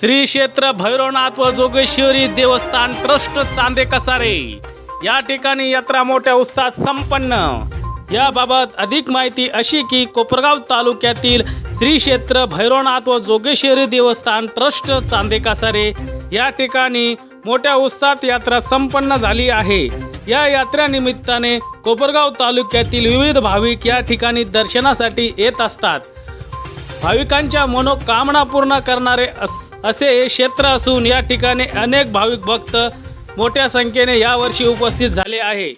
श्री क्षेत्र भैरवनाथ व जोगेश्वरी देवस्थान ट्रस्ट चांदे कसारे. या ठिकाणी यात्रा मोठ्या उत्साहात संपन्न. याबाबत अधिक माहिती अशी की कोपरगाव तालुक्यातील श्री क्षेत्र भैरवनाथ व जोगेश्वरी देवस्थान ट्रस्ट चांदे कासारे. या ठिकाणी मोठ्या उत्साहात यात्रा संपन्न झाली आहे. या यात्रेनिमित्ताने कोपरगाव तालुक्यातील विविध भाविक या ठिकाणी दर्शनासाठी येत असतात. भाविकांच्या मनोकामना पूर्ण करणारे अस असे हे क्षेत्र असून या ठिकाणी अनेक भाविक भक्त मोठ्या संख्येने यावर्षी उपस्थित झाले आहे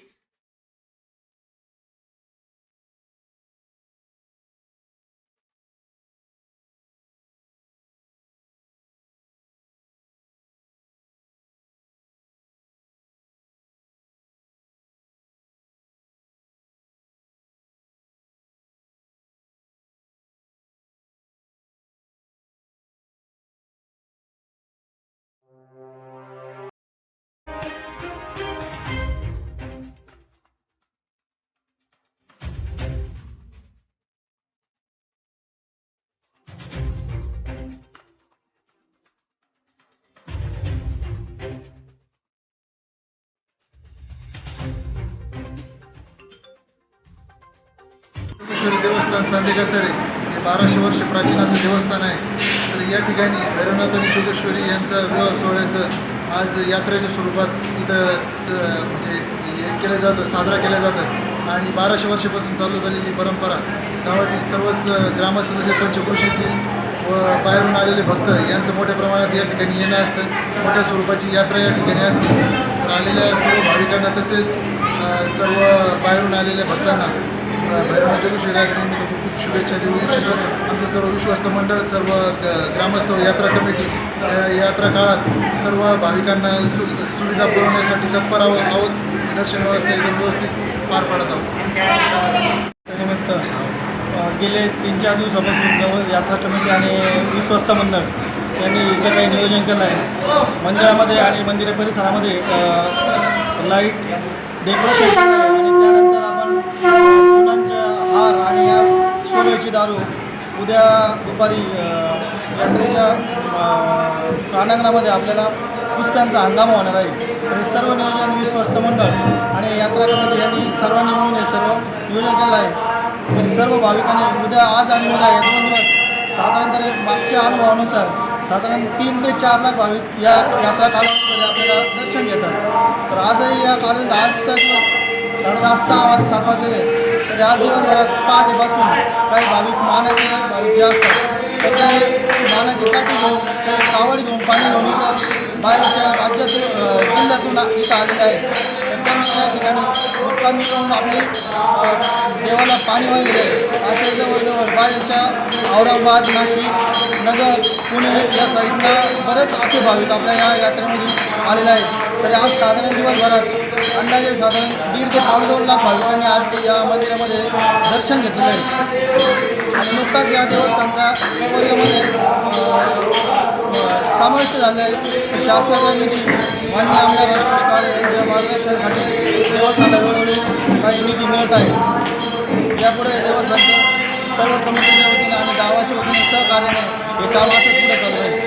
जोगेश्वरी देवस्थान चांदेकसरे हे बाराशे वर्ष प्राचीन असं देवस्थान आहे. तर या ठिकाणी भैरवनाथ आणि जोगेश्वरी यांचा विवाह सोहळ्याचं आज यात्रेच्या स्वरूपात इथं स म्हणजे हे केलं जातं साजरा केलं जातं. आणि बाराशे वर्षापासून चालू झालेली परंपरा गावातील सर्वच ग्रामस्थ तसे पंचक्रोशीतील व बाहेरून आलेले भक्त यांचं मोठ्या प्रमाणात या ठिकाणी येणं असतं. मोठ्या स्वरूपाची यात्रा या ठिकाणी असते. तर आलेल्या सर्व भाविकांना तसेच सर्व बाहेरून आलेल्या भक्तांना भैरवनाथ जोगेश्वरी खूप खूप शुभेच्छा देऊ इच्छितो. आमचं सर्व विश्वस्त मंडळ सर्व ग्रामस्थ यात्रा कमिटी यात्रा काळात सर्व भाविकांना सु सुविधा पुरवण्यासाठी तत्पर आहोत. दर्शन व्यवस्था एकदम व्यवस्थित पार पाडत आहोत. त्यानिमित्त गेले तीन चार दिवसापासून नव यात्रा कमिटी आणि विश्वस्त मंडळ यांनी इथं काही नियोजन केलं आहे मंदिरामध्ये आणि मंदिर परिसरामध्ये लाइट डेकोरेशन केलं आहे आणि त्यानंतर आपण फुलांच्या हार आणि या सोन्याची दारू उद्या दुपारी यात्रेच्या प्रांगणामध्ये आपल्याला कुस्त्यांचा हंगाम होणार आहे. आणि हे सर्व नियोजन विश्वस्त मंडळ आणि यात्रा कमिटी यांनी सर्वांनी मिळून हे सर्व नियोजन केलं आहे. तरी सर्व भाविकांनी उद्या आज आणि उद्या या दोन दिवस साधारणतः मागच्या अनुभवानुसार साधारण तीन ते चार लाख भाविक या यात्रा कालावधीमध्ये आपल्याला दर्शन घेतात. तर आजही या कालावधीत आजचा दिवस साधारण आज सहा वाज सात वाजलेले आहेत. तर आज दिवसभरात पहाटेपासून काही भाविक मानाचे भाविक जे असतात तर ते मानाची काठी घेऊन ते कावड घेऊन पाणी घेऊन इथं बाहेरच्या राज्यातून जिल्ह्यातून इथं आलेले आहेत. त्यांना या ठिकाणी मुक्कामी करून आपली देवाला पाणी वाहिले असे जवळजवळ बाहेरच्या औरंगाबाद नाशिक नगर पुणे या साईडला बरेच असे भाविक आपल्या या यात्रेमध्ये आलेले आहेत. तरी आज साधारण दिवसभरात अंदाजे साधारण दीड ते पावणे दोन लाख भाविकांनी आज या मंदिरामध्ये दर्शन घेतलेलं आहे. आणि नुकताच या देवस्थानचा वर्गामध्ये समाविष्ट झाले आहे शासनाचा निधी मान्य आमदार राजेश काळे यांच्या मार्गदर्शनासाठी देवस्थानाला वेळोवेळी काही निधी मिळत आहे. यापुढे देवस्थानच्या सर्व कमिटीच्या वतीनं आणि गावाच्या वतीनं सहकार्याने हे काम असंच पुढे चालू आहे.